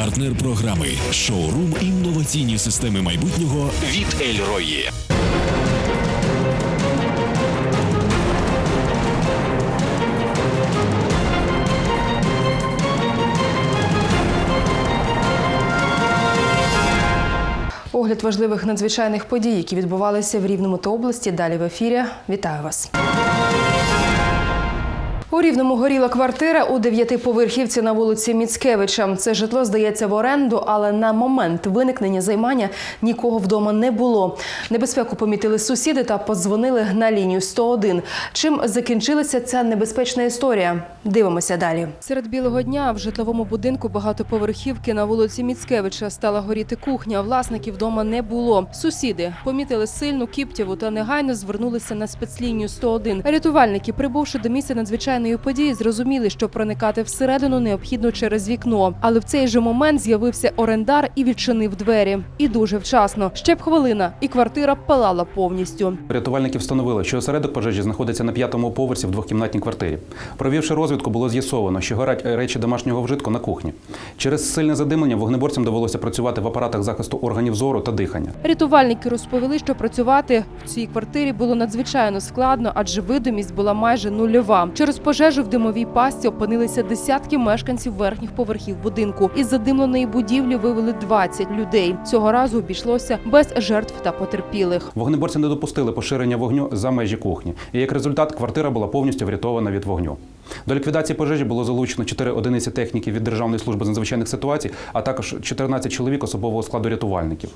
Партнер програми шоурум інноваційні системи майбутнього від Ельрої. Огляд важливих надзвичайних подій, які відбувалися в Рівному та області. Далі в ефірі. Вітаю вас. У Рівному горіла квартира у дев'ятиповерхівці на вулиці Міцкевича. Це житло здається в оренду, але на момент виникнення займання нікого вдома не було. Небезпеку помітили сусіди та подзвонили на лінію 101. Чим закінчилася ця небезпечна історія? Дивимося далі. Серед білого дня в житловому будинку багатоповерхівки на вулиці Міцкевича стала горіти кухня. Власників вдома не було. Сусіди помітили сильну кіптєву та негайно звернулися на спецлінію 101. Рятувальники, прибувши до місця надзвичайної події, зрозуміли, що проникати всередину необхідно через вікно. Але в цей же момент з'явився орендар і відчинив двері. І дуже вчасно. Ще б хвилина, і квартира палала повністю. Рятувальники встановили, що осередок пожежі знаходиться на п'ятому поверсі в двохкімнатній квартирі. Провівши розвідку, було з'ясовано, що горять речі домашнього вжитку на кухні. Через сильне задимлення вогнеборцям довелося працювати в апаратах захисту органів зору та дихання. Рятувальники розповіли, що працювати в цій квартирі було надзвичайно складно, адже видимість була майже нульова. Через пожежу в димовій пастці опинилися десятки мешканців верхніх поверхів будинку. Із задимленої будівлі вивели 20 людей. Цього разу обійшлося без жертв та потерпілих. Вогнеборці не допустили поширення вогню за межі кухні. І як результат, квартира була повністю врятована від вогню. До ліквідації пожежі було залучено 4 одиниці техніки від Державної служби з надзвичайних ситуацій, а також 14 чоловік особового складу рятувальників.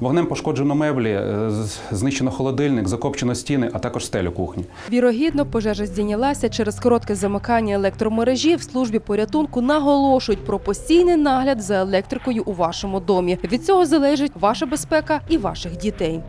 Вогнем пошкоджено меблі, е, знищено холодильник, закопчено стіни, а також стелю кухні. Вірогідно, пожежа здійнялася через коротке замикання електромережі. В службі порятунку наголошують про постійний нагляд за електрикою у вашому домі. Від цього залежить ваша безпека і ваших дітей.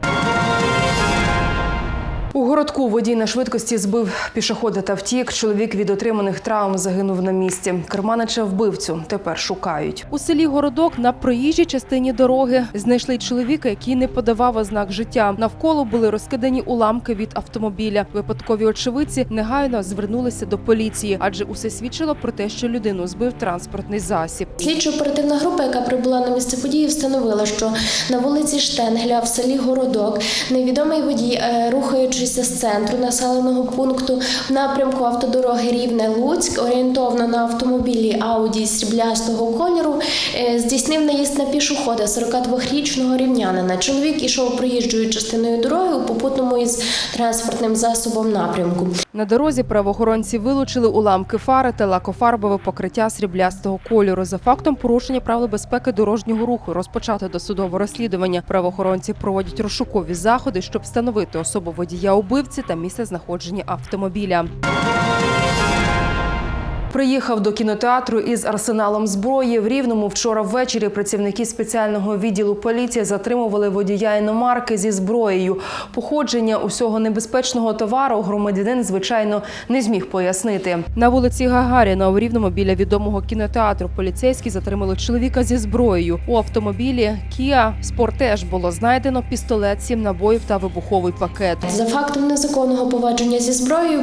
У городку водій на швидкості збив пішохода та втік. Чоловік від отриманих травм загинув на місці. Керманича вбивцю тепер шукають. У селі Городок на проїжджій частині дороги знайшли чоловіка, який не подавав ознак життя. Навколо були розкидані уламки від автомобіля. Випадкові очевидці негайно звернулися до поліції, адже усе свідчило про те, що людину збив транспортний засіб. Слідчо-оперативна група, яка прибула на місце події, встановила, що на вулиці Штенгля в селі Городок невідомий водій, е, рухаючися з центру населеного пункту в напрямку автодороги Рівне-Луцьк, орієнтовно на автомобілі Ауді сріблястого кольору, е, здійснив наїзд на пішохода 42-річного рівнянина. Чоловік ішов проїжджою частиною дороги у попутному із транспортним засобом напрямку. На дорозі правоохоронці вилучили уламки фари та лакофарбове покриття сріблястого кольору. За фактом порушення правил безпеки дорожнього руху розпочато досудове розслідування. Правоохоронці проводять розшукові заходи, щоб встановити особу водія убивці та місце знаходження автомобіля. Приїхав до кінотеатру із арсеналом зброї. В Рівному вчора ввечері працівники спеціального відділу поліції затримували водія іномарки зі зброєю. Походження усього небезпечного товару громадянин, звичайно, не зміг пояснити. На вулиці Гагаріна у Рівному біля відомого кінотеатру поліцейські затримали чоловіка зі зброєю. У автомобілі Kia Sportage було знайдено пістолет, сім набоїв та вибуховий пакет. За фактом незаконного поводження зі зброєю,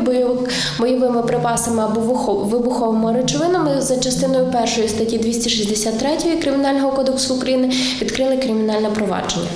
бойовими припасами або вихо- вибуховими речовинами за частиною першої статті 263 Кримінального кодексу України відкрили кримінальне провадження.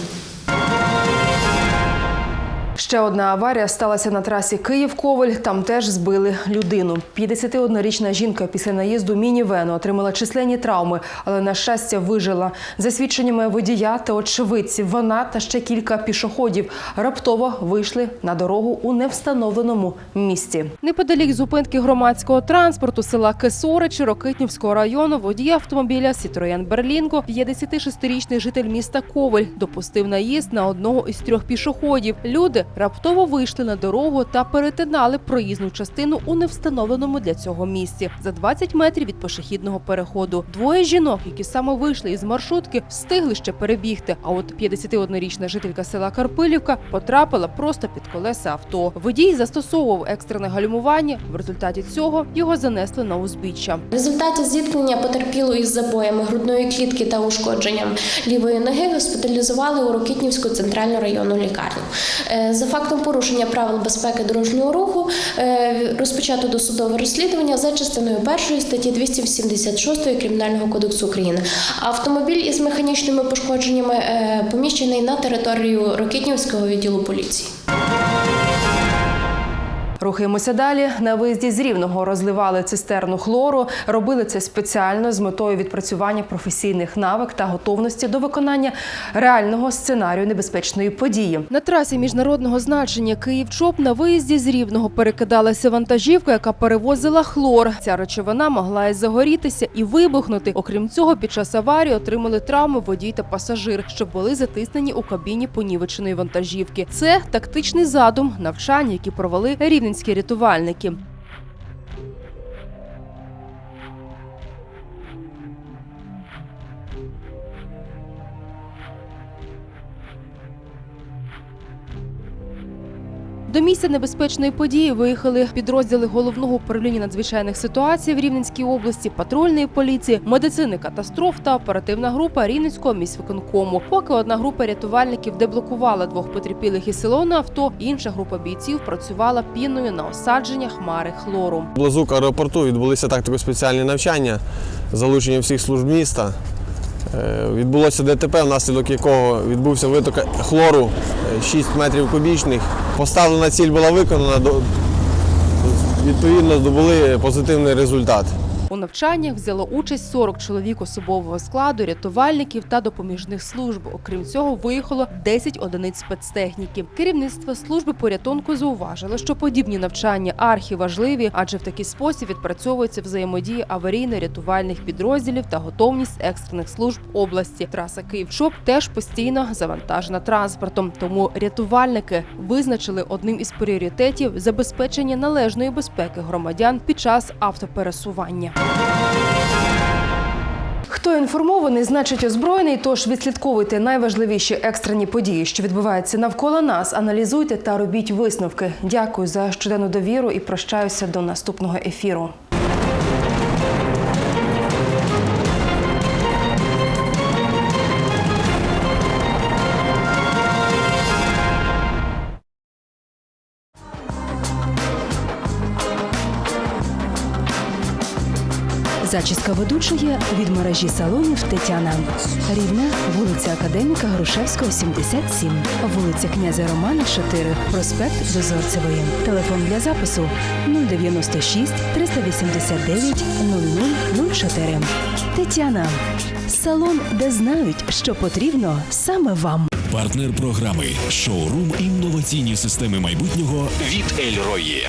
Ще одна аварія сталася на трасі Київ-Коваль. Там теж збили людину. 51-річна жінка після наїзду мінівену отримала численні травми, але на щастя вижила. За свідченнями водія та очевидців, вона та ще кілька пішоходів раптово вийшли на дорогу у невстановленому місці. Неподалік зупинки громадського транспорту села Кесоричі Рокитнівського району водій автомобіля Сітроєн Берлінго, 56-річний житель міста Коваль, допустив наїзд на одного із трьох пішоходів. Люди раптово вийшли на дорогу та перетинали проїзну частину у невстановленому для цього місці за 20 метрів від пішохідного переходу. Двоє жінок, які саме вийшли із маршрутки, встигли ще перебігти. А от 51-річна жителька села Карпилівка потрапила просто під колеса авто. Водій застосовував екстрене гальмування. В результаті цього його занесли на узбіччя. В результаті зіткнення потерпілої із забоями грудної клітки та ушкодженням лівої ноги госпіталізували у Рокітнівську центральну районну лікарню. Фактом порушення правил безпеки дорожнього руху е, розпочато досудове розслідування за частиною першої статті 286 Кримінального кодексу України. Автомобіль із механічними пошкодженнями е, поміщений на територію Рокітнівського відділу поліції. Рухаємося далі. На виїзді з Рівного розливали цистерну хлору. Робили це спеціально з метою відпрацювання професійних навик та готовності до виконання реального сценарію небезпечної події. На трасі міжнародного значення Київ-Чоп на виїзді з Рівного перекидалася вантажівка, яка перевозила хлор. Ця речовина могла і загорітися і вибухнути. Окрім цього, під час аварії отримали травми водій та пасажир, що були затиснені у кабіні понівеченої вантажівки. Це тактичний задум навчання, які провели рівненські рятувальники. До місця небезпечної події виїхали підрозділи головного управління надзвичайних ситуацій в Рівненській області, патрульної поліції, медицини катастроф та оперативна група Рівненського міськвиконкому. Поки одна група рятувальників деблокувала двох потерпілих із салону авто, інша група бійців працювала піною на осадження хмари хлору. Поблизу аеропорту відбулися тактико-спеціальні навчання, залучення всіх служб міста. Е, Відбулося ДТП, внаслідок якого відбувся виток хлору е, 6 метрів кубічних. Поставлена ціль була виконана, відповідно здобули позитивний результат. У навчаннях взяло участь 40 чоловік особового складу, рятувальників та допоміжних служб. Окрім цього, виїхало 10 одиниць спецтехніки. Керівництво служби порятунку зауважило, що подібні навчання архіважливі, адже в такий спосіб відпрацьовується взаємодія аварійно-рятувальних підрозділів та готовність екстрених служб області. Траса Київ-Чоп теж постійно завантажена транспортом. Тому рятувальники визначили одним із пріоритетів забезпечення належної безпеки громадян під час автопересування. Хто інформований, значить озброєний. Тож відслідковуйте найважливіші екстрені події, що відбуваються навколо нас. Аналізуйте та робіть висновки. Дякую за щоденну довіру і прощаюся до наступного ефіру. Зачіска ведучої від мережі салонів Тетяна. Рівна, вулиця Академіка Грушевського, 77. Вулиця князя Романа, 4. Проспект Дозорцевої. Телефон для запису 096 389 0004. Тетяна. Салон, де знають, що потрібно саме вам. Партнер програми шоурум інноваційні системи майбутнього від Ельрої.